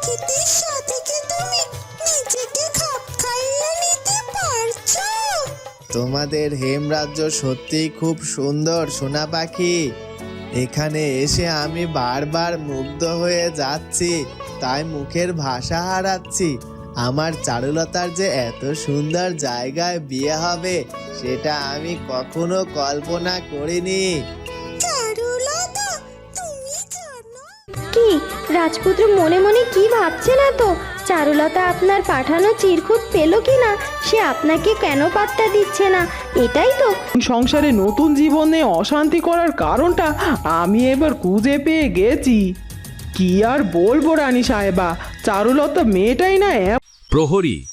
প্রকৃতির সাথে কি তুমি নিজেকে খাপ খাইয়ে নিতে পারছ? তোমাদের হেমরাজ্য সত্যিই খুব সুন্দর, সোনা পাখি। এখানে এসে আমি বারবার মুগ্ধ হয়ে যাচ্ছি, তাই মুখের ভাষা হারাচ্ছি। আমার চারুলতার যে এত সুন্দর জায়গায় বিয়ে হবে, সেটা আমি কখনো কল্পনা করিনি। কি রাজপুত্র মনে মনে কি ভাবছে না তো? চারুলতা আপনার পাঠানো চিরকুট পেল কি না সে আপনাকে কেন পাত্তা দিচ্ছে না? এটাই তো। সংসারে নতুন জীবনে অশান্তি করার কারণটা আমি এবার খুঁজে পেয়ে গেছি। কি আর বলব রানী সাহেবা চারুলতা মেয়েটাই না এম- প্রহরী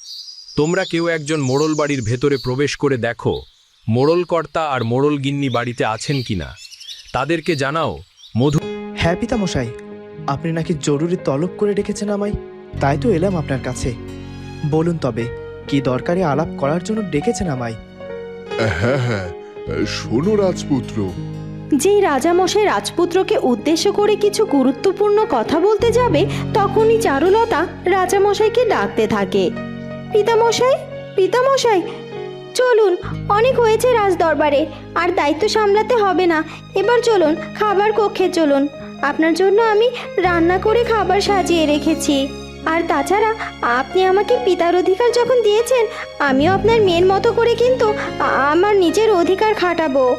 তোমরা কেউ একজন মোড়ল বাড়ির ভেতরে প্রবেশ করে দেখো মোড়ল কর্তা আর মোড়ল গিন্নি বাড়িতে আছেন কিনা। তাদেরকে জানাও মধু হ্যাঁ পিতামশাই। আপনি নাকি জরুরি তলব করে ডেকেছেন আমায়? তাই তো এলাম আপনার কাছে। বলুন তবে কি দরকারে আলাপ করার জন্য ডেকেছেন আমায়? হ্যাঁ হ্যাঁ শোনো রাজপুত্র। যেই রাজামশাই রাজপুত্রকে উদ্দেশ্য করে কিছু গুরুত্বপূর্ণ কথা বলতে যাবে তখনই চারুলতা রাজামশাইকে ডাকতে থাকে। পিতামশাই পিতামশাই চলুন অনেক হয়েছে রাজদরবারে আর দায়িত্ব সামলাতে হবে না। এবার চলুন খাবার কক্ষে চলুন। আপনার জন্য আমি রান্না করে খাবার সাজিয়ে রেখেছি। আর তাছাড়া আপনি আমাকে পিতার অধিকার যখন দিয়েছেন, আমিও আপনার মেয়ের মতো করে কিন্তু আমার নিজের অধিকার খাটাবো।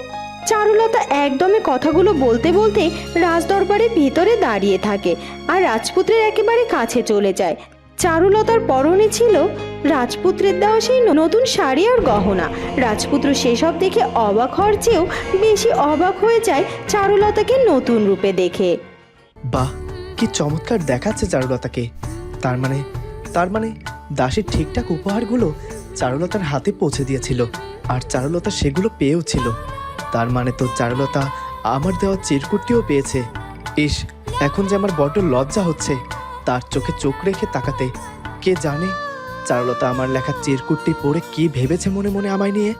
চারুলতা একদমে কথাগুলো বলতে বলতে রাজদরবারের ভিতরে দাঁড়িয়ে থাকে আর রাজপুত্রের একেবারে কাছে চলে যায়। চারুলতার পরনে ছিল রাজপুত্রের দেওয়া সেই নতুন শাড়ি আর গহনা। রাজপুত্র সেসব দেখে অবাক হওয়ার চেয়েও বেশি অবাক হয়ে যায় চারুলতাকে নতুন রূপে দেখে। বাহ, কি চমৎকার দেখাচ্ছে চারুলতাকে। তার মানে তার মানে দাসের ঠিকঠাক উপহারগুলো চারুলতার হাতে পৌঁছে দিয়েছিল আর চারুলতা সেগুলো পেয়েও ছিল তার মানে তো চারুলতা আমার দেওয়া চিরকুটটিও পেয়েছে। ইস, এখন যে আমার বড্ড লজ্জা হচ্ছে, তার চোখে চোখ রেখে তাকাতে। কে জানে চারুলতা আমার লেখা চিরকুটটি পড়ে কি ভেবেছে মনে মনে আমায় নিয়ে?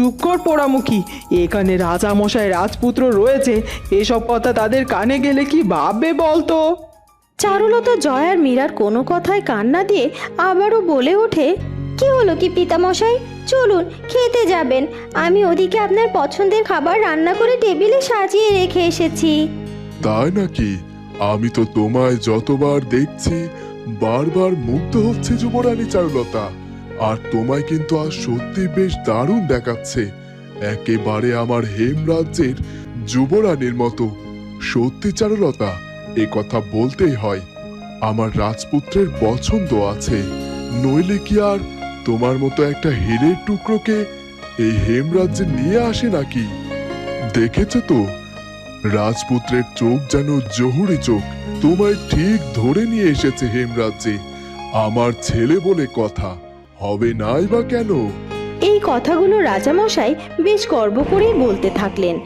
চুপ কর পোড়ামুখী। এখানে রাজামশাই রাজপুত্র রয়েছে। এসব কথা তাদের কানে গেলে কি ভাববে বলতো? চারুলতা জয় আর মীরার কোনো কথায় কান্না দিয়ে আবারও বলে ওঠে কি হলো কি পিতামশাই? চলুন খেতে যাবেন। আমি ওদিকে আপনার পছন্দের খাবার রান্না করে টেবিলে সাজিয়ে রেখে এসেছি। তাই নাকি? আমি তো তোমায় যতবার দেখছি বারবার মুগ্ধ হচ্ছে যুবরানী চারুলতা। আর তোমায় কিন্তু আজ সত্যি বেশ দারুণ দেখাচ্ছে। একেবারে আমার হেমরাজ্যের যুবরানীর মতো। সত্যি চারুলতা, এ কথা বলতেই হয়। আমার রাজপুত্রের পছন্দ আছে। নইলে কি আর তোমার মতো একটা হীরের টুকরোকে এই হেমরাজ্যে নিয়ে আসে নাকি? দেখেছ তো, রাজপুত্রের চোখ যেন জহুরি চোখ। তোমায় ঠিক ধরে নিয়ে এসেছে হেমরাজ্যে আমার ছেলে বলে কথা। হবে নাই বা কেন? এই কথাগুলো রাজামশাই বেশ গর্ব করেই বলতে থাকলেন।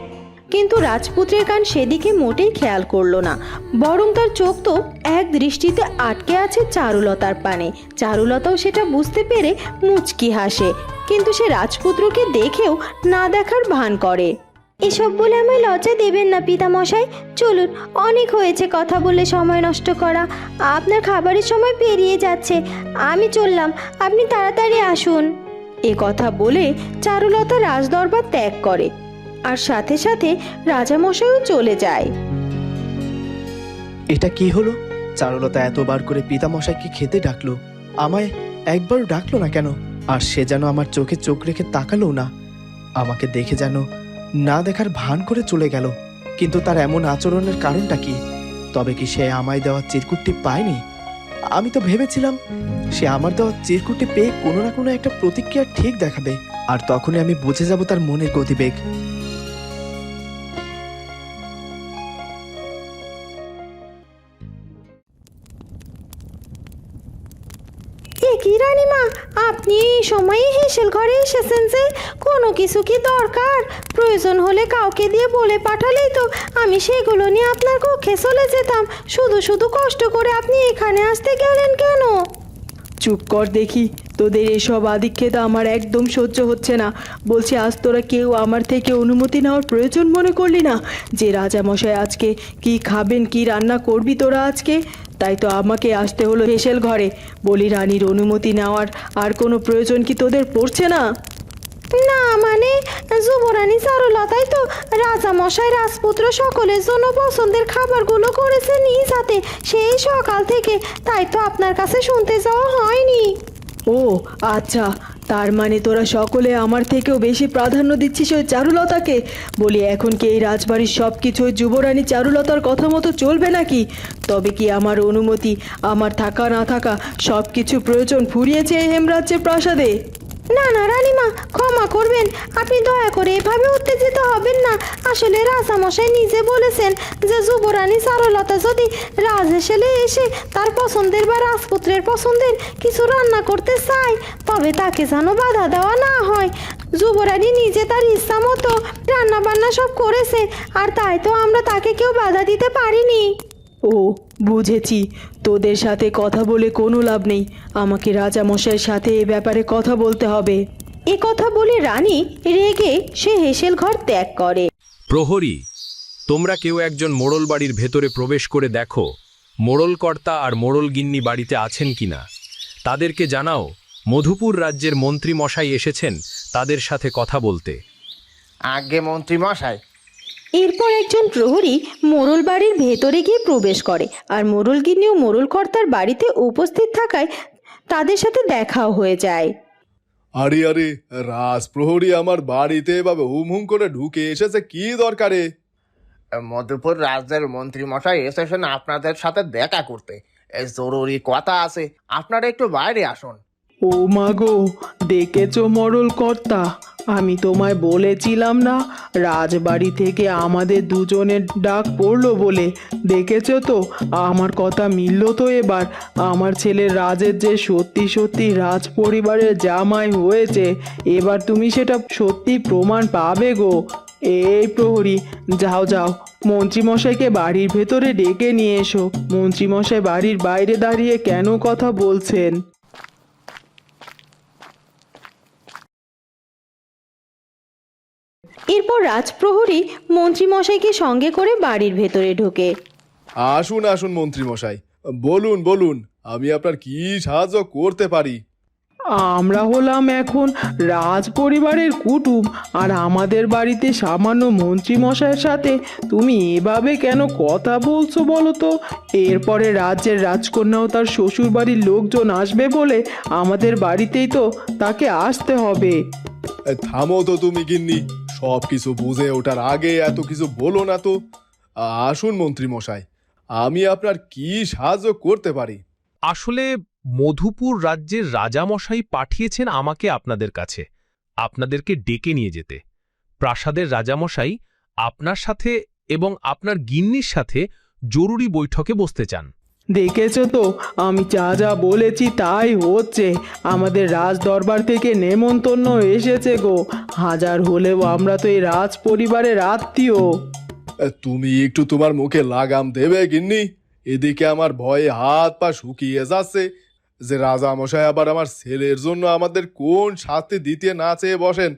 কিন্তু রাজপুত্রের কান সেদিকে মোটেই খেয়াল করল না। বরং তার চোখ তো এক দৃষ্টিতে আটকে আছে চারুলতার পানে। চারুলতাও সেটা বুঝতে পেরে মুচকি হাসে। কিন্তু সে রাজপুত্রকে দেখেও না দেখার ভান করে। এসব বলে আমায় লজ্জা দেবেন না, পিতামশাই। চলুন, অনেক হয়েছে কথা বলে সময় নষ্ট করা। আপনার খাবারের সময় পেরিয়ে যাচ্ছে। আমি চললাম, আপনি তাড়াতাড়ি আসুন। এ কথা বলে চারুলতা রাজদরবার ত্যাগ করে। আর সাথে সাথে রাজামশাইও চলে যায়। এটা কি হলো? চারুলতা এতবার করে পিতামশাইকে খেতে ডাকলো। আমায় একবারও ডাকলো না কেন? আর সে যেন আমার চোখে চোখ রেখে তাকালো না। আমাকে দেখে যেন না দেখার ভান করে চলে গেল। কিন্তু তার এমন আচরণের কারণটা কি? তবে কি সে আমায় দেওয়া চিরকুটটি পায়নি? আমি তো ভেবেছিলাম সে আমার দেওয়া চিরকুটটি পেয়ে কোনো না কোনো একটা প্রতিক্রিয়া ঠিক দেখাবে। আর তখনই আমি বুঝে যাব তার মনের গতিবেগ। হেসেল ঘরে এসেছেন যে কোনো কিছু কি দরকার? প্রয়োজন হলে কাউকে দিয়ে বলে পাঠালেই তো আমি সেগুলো নিয়ে আপনার কক্ষে চলে যেতাম। শুধু শুধু কষ্ট করে আপনি এখানে আসতে গেলেন কেন? চুপ কর দেখি, তোদের এসব আদিক্ষেত আমার একদম সহ্য হচ্ছে না। বলছি, আজ তোরা কেউ আমার থেকে অনুমতি নেওয়ার প্রয়োজন মনে করলি না? যে রাজামশাই আজকে কি খাবেন, কি রান্না করবি তোরা আজকে? তাই তো আমাকে আসতে হলো হেসেল ঘরে। বলি, রানীর অনুমতি নেওয়ার আর কোনো প্রয়োজন কি তোদের পড়ছে না? না মানে যুবরানী চারুলতাই তো। রাজা মশাই রাজপুত্র সকলের জন্য পছন্দের খাবারগুলো করেছে নিজ হাতে। সেই সকাল থেকে তাই তো আপনার কাছে শুনতে যাওয়া হয়নি। ও আচ্ছা। তার মানে তোরা সকলে আমার থেকেও বেশি প্রাধান্য দিচ্ছিস ওই চারুলতাকে? বলি, এখন কি এই রাজবাড়ির সব কিছু ওই যুবরানী চারুলতার কথা মতো চলবে নাকি? তবে কি আমার অনুমতি, আমার থাকা না থাকা সব কিছু প্রয়োজন ফুরিয়েছে এই হেমরাজ্যের প্রাসাদে? না না, রানীমা, ক্ষমা করবেন। আপনি দয়া করে এভাবে উত্তেজিত হবেন না। আসলে রাজামশাই নিজে বলেছেন যে, যুবরানী চারুলতা যদি রাজহেসেলে এসে তার পছন্দের বা রাজপুত্রের পছন্দের কিছু রান্না করতে চায়, তবে তাকে যেন বাধা দেওয়া না হয়। যুবরানী নিজে তার ইচ্ছা মতো রান্না বান্না সব করেছে, আর তাই তো আমরা তাকে কেউ বাধা দিতে পারিনি। ও বুঝেছি। তোদের সাথে কথা বলে কোনো লাভ নেই। আমাকে রাজামশাইয়ের সাথে এ ব্যাপারে কথা বলতে হবে। এ কথা বলে রানী রেগে সে হেসেল ঘর ত্যাগ করে। প্রহরী তোমরা কেউ একজন মোড়ল বাড়ির ভেতরে প্রবেশ করে দেখো মোড়ল কর্তা আর মোড়ল গিন্নি বাড়িতে আছেন কিনা। তাদেরকে জানাও মধুপুর রাজ্যের মন্ত্রী মশাই এসেছেন তাদের সাথে কথা বলতে। আগে মন্ত্রী মশাই এরপর একজন প্রহরী মোরল বাড়ির ভেতরে গিয়ে প্রবেশ করে আর মোড়ল গিন্নি ও মোড়ল কর্তার বাড়িতে উপস্থিত থাকায় তাদের সাথে দেখাও হয়ে যায়। আরে আরে রাজ প্রহরী আমার বাড়িতে এভাবে হুম হুম করে ঢুকে এসেছে কি দরকারে? মধুপুর রাজ্যের মন্ত্রী মশাই এসেছেন আপনাদের সাথে দেখা করতে। জরুরি কথা আছে আপনারা একটু বাইরে আসুন। ও মা গো, দেখেছ মরল কর্তা? আমি তোমায় বলেছিলাম না, রাজবাড়ি থেকে আমাদের দুজনের ডাক পড়ল বলে। দেখেছ তো, আমার কথা মিলল তো এবার। আমার ছেলে রাজের যে সত্যি সত্যি রাজ পরিবারের জামাই হয়েছে, এবার তুমি সেটা সত্যি প্রমাণ পাবে গো। এই প্রহরী, যাও যাও, মন্ত্রীমশাইকে বাড়ির ভেতরে ডেকে নিয়ে এসো। মন্ত্রীমশাই বাড়ির বাইরে দাঁড়িয়ে কেন কথা বলছেন? এরপর রাজপ্রহরী মন্ত্রীমশাইকে সঙ্গে করে বাড়ির ভেতরে ঢোকে। আসুন আসুন মন্ত্রী মশাই বলুন বলুন আমি আপনার কি সাহায্য করতে পারি? আমরা হলাম এখন রাজ পরিবারের কুটুম আর আমাদের বাড়িতে সামান্য মন্ত্রী মশাইয়ের সাথে তুমি এভাবে কেন কথা বলছো বলো তো? এরপরে রাজ্যের রাজকন্যা ও তার শ্বশুর বাড়ির লোকজন আসবে বলে আমাদের বাড়িতেই তো তাকে আসতে হবে। থামো তো তুমি গিন্নি। সব কিছু বুঝে ওঠার আগে এত কিছু বলো না তো। আসুন মন্ত্রী মশাই, আমি আপনার কি সাহায্য করতে পারি? আসলে মধুপুর রাজ্যের রাজামশাই পাঠিয়েছেন আমাকে আপনাদের কাছে, আপনাদেরকে ডেকে নিয়ে যেতে। প্রাসাদের রাজামশাই আপনার সাথে এবং আপনার গিন্নির সাথে জরুরি বৈঠকে বসতে চান। দেখেছ তো? আমি যা যা বলেছি তাই হচ্ছে। আমাদের রাজ দরবার থেকে নেমন্তন্ন এসেছে গো। হাজার হলেও আমরা তো এই রাজ পরিবারের আত্মীয় তুমি একটু তোমার মুখে লাগাম দেবে, গিন্নি। এদিকে আমার ভয়ে হাত পা শুকিয়ে যাচ্ছে। যে রাজা মশাই আবার আমার ছেলের জন্য আমাদের কোন শাস্তি দিতে না চেয়ে বসেন।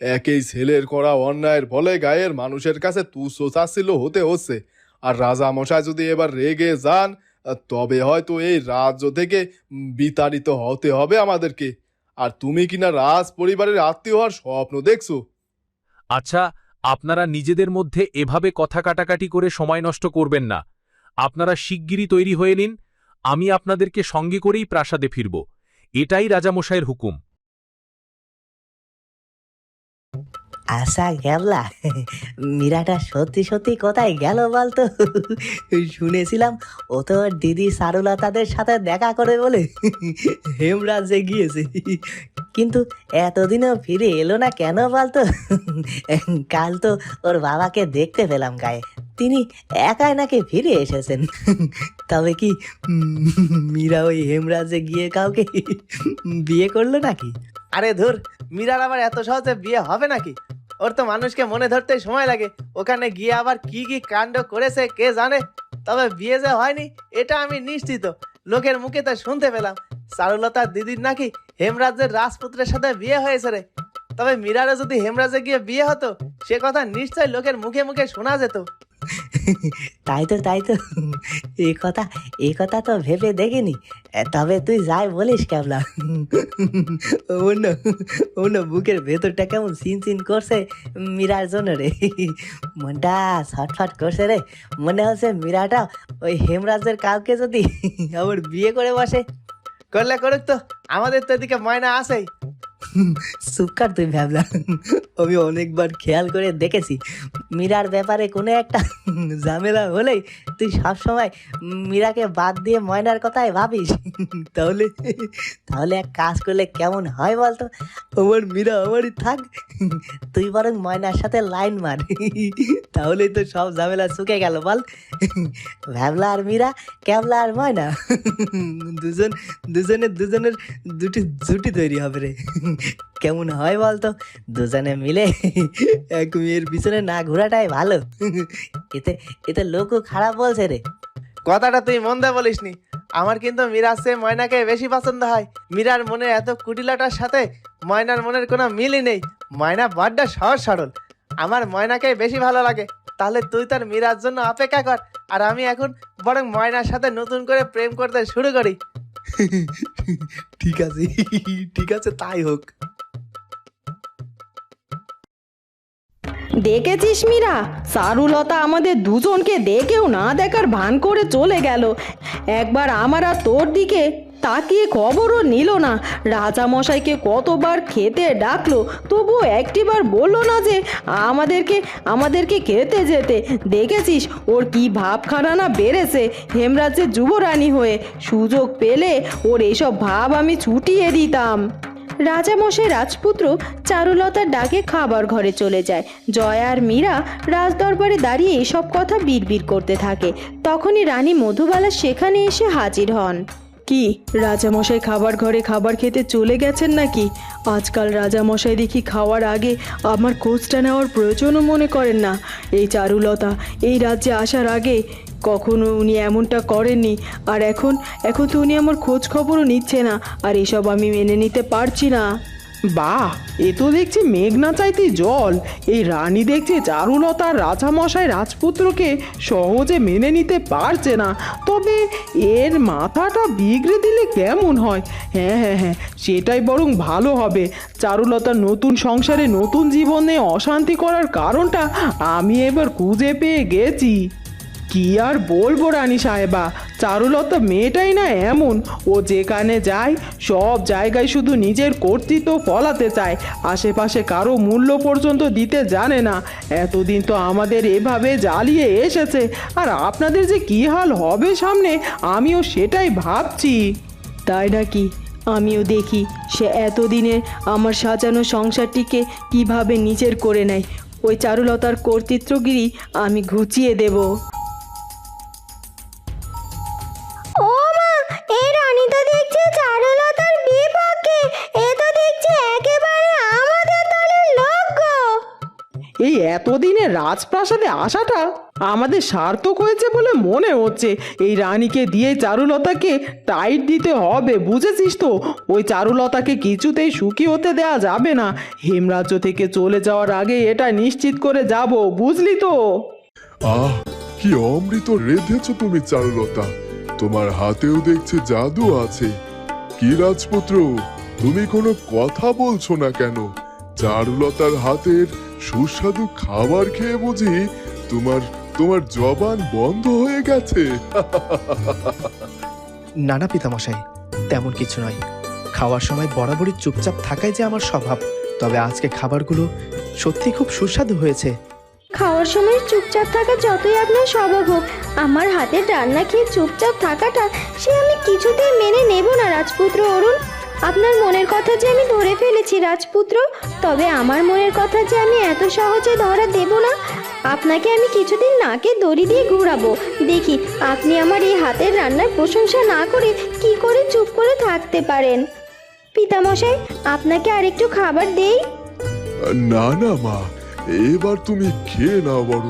একই ছেলের করা অন্যায়ের ফলে গায়ের মানুষের কাছে তুচ্ছ চাচ্ছিল হতে হচ্ছে। আর রাজা মশাই যদি এবার রেগে যান তবে হয়তো এই রাজ্য থেকে বিতাড়িত হতে হবে আমাদেরকে। আর তুমি কিনা রাজ পরিবারের আত্মীয় হওয়ার স্বপ্ন দেখছ? আচ্ছা আপনারা নিজেদের মধ্যে এভাবে কথা কাটাকাটি করে সময় নষ্ট করবেন না। আপনারা শিগগিরই তৈরি হয়ে নিন। আমি আপনাদেরকে সঙ্গে করেই প্রাসাদে ফিরব। এটাই রাজামশাইয়ের হুকুম। আশা গেলা মীরাটা সত্যি সত্যি কোথায় গেল বলতো? শুনেছিলাম ও তো দিদি সারুলতাদের সাথে দেখা করে বলে হেমরাজে গিয়েছে। কিন্তু এতদিনও ফিরে এলো না কেন বলতো? কাল তো ওর বাবাকে দেখতে পেলাম গায়ে। তিনি একাই নাকি ফিরে এসেছেন? তবে কি মীরা ওই হেমরাজে গিয়ে কাউকে বিয়ে করল নাকি? আরে ধুর, মীরার আবার এত সহজে বিয়ে হবে নাকি? ওর তো মানুষকে মনে ধরতে সময় লাগে। ওখানে গিয়ে আবার কি কি কাণ্ড করেছে, কে জানে? তবে বিয়ে যে হয়নি, এটা আমি নিশ্চিত। লোকের মুখে তো শুনতে পেলাম। চারুলতার দিদির নাকি হেমরাজের রাজপুত্রের সাথে বিয়ে হয়েছে রে। তবে মীরারও যদি হেমরাজে গিয়ে বিয়ে হতো, সে কথা নিশ্চয় লোকের মুখে মুখে শোনা যেত। তাই তো তাই তো। এই কথা এই কথা তো ভেবে দেখিনি। তবে তুই যাই বলিস কেবলা। অন্য অন্য বুকের ভেতরটা কেমন সিন সিন করছে মীরার জন্য রে। মনটা ছটফট করছে রে। মনে হচ্ছে মীরাটা ওই হেমরাজের কাউকে যদি আবার বিয়ে করে বসে। করলে করুক তো আমাদের তো এদিকে ময়না আসেই সুকার তুই ভাবলাম আমি অনেকবার খেয়াল করে দেখেছি। মীরার ব্যাপারে কোনো একটা ঝামেলা হলেই তুই সবসময় মীরাকে বাদ দিয়ে ময়নার কথাই ভাবিস। তাহলে তাহলে এক কাজ করলে কেমন হয় বলতো? আমার মীরা আমারই থাক। তুই বরং ময়নার সাথে লাইন মার। তাহলেই তো সব ঝামেলা শুকে গেল বল। ভ্যাবলা আর মীরা, ক্যাবলা আর ময়না। দুজন, দুজনের দুজনের দুটি জুটি তৈরি হবে রে। কেমন হয় বলতো? দুজনে মিলে এক মেয়ের পিছনে না ঘোরাটাই ভালো। এতে এতে লোকও খারাপ বলছে রে। কথাটা তুই মন দিয়ে বলিসনি। আমার কিন্তু মিরাজ চেয়ে ময়নাকে বেশি পছন্দ হয়। মীরার মনে এত কুটিলাটার সাথে ময়নার মনের কোনো মিলই নেই। ময়না বড্ড সহজ সরল। আমার ময়নাকে বেশি ভালো লাগে। তাহলে তুই তোর মীরার জন্য অপেক্ষা কর। আর আমি এখন বরং ময়নার সাথে নতুন করে প্রেম করতে শুরু করি। ঠিক আছে ঠিক আছে তাই হোক। দেখেছিস মীরা? চারুলতা আমাদের দুজনকে দেখেও না দেখার ভান করে চলে গেল। একবার আমার আর তোর দিকে তাকিয়ে খবরও নিল না। রাজামশাইকে কতবার খেতে ডাকলো তবু একটিবার বলল না যে আমাদেরকে আমাদেরকে খেতে যেতে। দেখেছিস, ওর কি ভাবখানা না বেড়েছে? হেমরাজের যুবরানী হয়ে সুযোগ পেলে ওর এসব ভাব আমি ছুটিয়ে দিতাম। রাজামশাই রাজপুত্র চারুলতার ডাকে খাবার ঘরে চলে যায়। জয়া আর মীরা রাজদরবারে দাঁড়িয়ে এসব কথা বিড়বিড় করতে থাকে। তখনই রানী মধুবালা সেখানে এসে হাজির হন। কি, রাজামশাই খাবার ঘরে খাবার খেতে চলে গেছেন নাকি? আজকাল রাজামশাই দেখি খাওয়ার আগে আমার কোচটা নেওয়ার প্রয়োজনও মনে করেন না। এই চারুলতা, এই রাজ্যে আসার আগে কখনো উনি এমনটা করেননি। আর এখন এখন তো উনি আমার খোঁজ খবরও নিচ্ছে না। আর এসব আমি মেনে নিতে পারছি না। বাহ, এ তো দেখছি মেঘ না চাইতে জল। এই রানী দেখছে চারুলতার রাজামশাই রাজপুত্রকে সহজে মেনে নিতে পারছে না। তবে এর মাথাটা বিগড়ে দিলে কেমন হয়? হ্যাঁ হ্যাঁ হ্যাঁ সেটাই বরং ভালো হবে। চারুলতার নতুন সংসারে নতুন জীবনে অশান্তি করার কারণটা আমি এবার খুঁজে পেয়ে গেছি। কি আর বলব রানী সাহেবা? চারুলতা মেয়েটাই না এমন। ও যেখানে যায়, সব জায়গায় শুধু নিজের কর্তৃত্ব ফলাতে চায়। আশেপাশে কারও মূল্য পর্যন্ত দিতে জানে না। এতদিন তো আমাদের এভাবে জ্বালিয়ে এসেছে। আর আপনাদের যে কি হাল হবে সামনে, আমিও সেটাই ভাবছি। তাই নাকি? আমিও দেখি সে এতদিনের আমার সাজানো সংসারটিকে কীভাবে নিজের করে নেয়। ওই চারুলতার কর্তৃত্বগিরি আমি ঘুচিয়ে দেব। এতদিনে রাজপ্রাসাদে আসাটা আমাদের সার্থক হয়েছে বলে মনে হচ্ছে। এই রানীকে দিয়ে চারুলতাকে টাইট দিতে হবে, বুঝেছিস তো? ওই চারুলতাকে কিছুতেই সুখী হতে দেয়া যাবে না। হেমরাজ্য থেকে চলে যাওয়ার আগে এটা নিশ্চিত করে যাব, বুঝলি তো? আহ, কি অমৃত রেধেছ তুমি, চারুলতা। তোমার হাতেও দেখছি জাদু আছে। কি রাজপুত্র, তুমি কোনো কথা বলছো না কেন? চারুলতার হাতের সুস্বাদু খাবার খেয়ে বুঝি তোমার তোমার জবান বন্ধ হয়ে গেছে। না না পিতামশাই তেমন কিছু নয়। খাওয়ার সময় বরাবরই চুপচাপ থাকাই যে আমার স্বভাব। তবে আজকে খাবারগুলো সত্যি খুব সুস্বাদু হয়েছে। খাওয়ার সময় চুপচাপ থাকা যতই আপনার স্বভাব হোক আমার হাতে রান্না খেয়ে চুপচাপ থাকাটা সে আমি কিছুতেই মেনে নেব না রাজপুত্র অরুণ। আপনার মনের কথা যে আমি ধরে ফেলেছি, রাজপুত্র, তবে আমার মনের কথা যে আমি এত সহজে ধরা দেব না, আপনাকে আমি কিছুদিন নাকে দড়ি দিয়ে ঘোরাবো। দেখি, আপনি আমার এই হাতের রান্নার প্রশংসা না করে কি করে চুপ করে থাকতে পারেন? পিতামশাই, আপনাকে আরেকটু খাবার দেই? না না, মা। এবার তুমি খেয়ে নাও বড়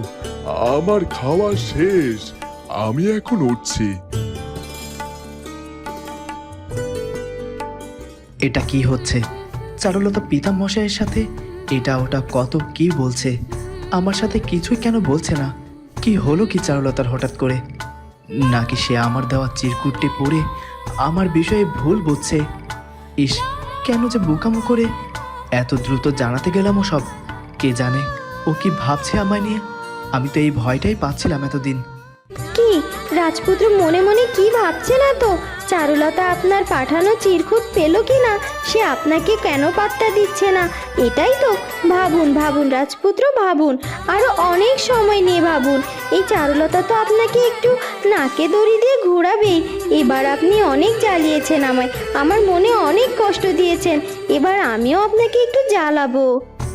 আমার খাওয়া শেষ। আমি এখন উঠছি। এটা কি হচ্ছে? চারুলতা পিতা মশাইয়ের সাথে এটা ওটা কত কি বলছে? আমার সাথে কিছুই কেন বলছে না? কি হলো কি চারুলতার হঠাৎ করে? নাকি সে আমার দেওয়া চিরকুটটি পড়ে আমার বিষয়ে ভুল বুঝছে? ইস, কেন যে বোকামো করে? এত দ্রুত জানাতে গেলাম ও সব কে জানে? ও কি ভাবছে আমায় নিয়ে? আমি তো এই ভয়টাই পাচ্ছিলাম এতদিন। কি? রাজপুত্র মনে মনে কি ভাবছে না তো? চারুলতা আপনার পাঠানো চিরকুট পেল কি না সে আপনাকে কেন পাত্তা দিচ্ছে না? এটাই তো। ভাবুন ভাবুন, রাজপুত্র, ভাবুন। আরও অনেক সময় নিয়ে ভাবুন। এই চারুলতা তো আপনাকে একটু নাকে দড়ি দিয়ে ঘোরাবেই। এবার আপনি অনেক জ্বালিয়েছেন আমায়। আমার মনে অনেক কষ্ট দিয়েছেন। এবার আমিও আপনাকে একটু জ্বালাবো।